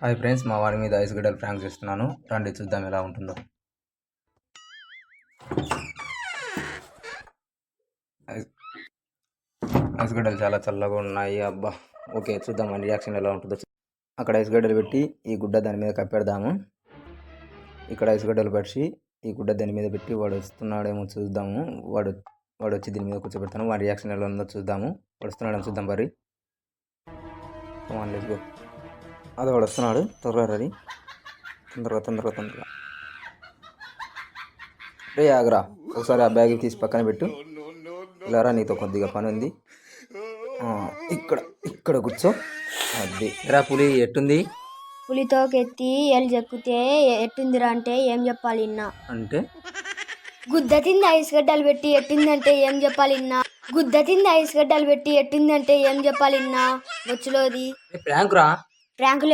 Hi friends మా వాడి మీద ఐస్ గడ్డలు ఫ్రాంక్ చేస్తున్నాను. రండి చూద్దాం ఎలా ఉంటుందో. ఐస్ గడ్డలు చాలా చల్లగా ఉన్నాయి అబ్బా. ఓకే చూద్దాం మన రియాక్షన్ ఎలా ఉంటుందో. అక్కడ ఐస్ గడ్డలు పెట్టి ఈ గుడ్డ దాని మీద కప్పెడదాము ఇక్కడ ఐస్ గడ్డలు పరిచి ఈ గుడ్డ దాని మీద పెట్టి వాడు వస్తున్నాడేమో చూద్దాము. వాడు వాడు వచ్చి దీని మీద కూర్చోబెడతాను. వాడి రియాక్షన్ ఎలా ఉందో చూద్దాము. వాడు వస్తున్నాడేమో చూద్దాం మరి లెట్స్ గో అదే వాడు వస్తున్నాడు త్వరగా రది తొందరగా తొందరగా తొందరగా. రే ఆగరా. ఒకసారి ఆ బ్యాగ్ తీసి పక్కన పెట్టు. ఇలారా నీతో కొద్దిగా పని ఉంది. ఇక్కడ ఇక్కడ కూర్చో. అది. రా పులి ఎట్టుంది? పులితోకెత్తి ఎల్ చెక్కితే ఎట్టుందిరా అంటే ఏం చెప్పాలి ఇన్న. అంటే? గుద్ద తింది ఐస్ గడ్డలు పెట్టి ఎట్టిందంటే ఏం చెప్పాలి ఇన్న. గుద్ద తింది ఐస్ గడ్డలు పెట్టి ఎట్టిందంటే ఏం చెప్పాలి ఇన్న. వచ్చులోది. ప్రాంక్ రా. ర్యాంకులు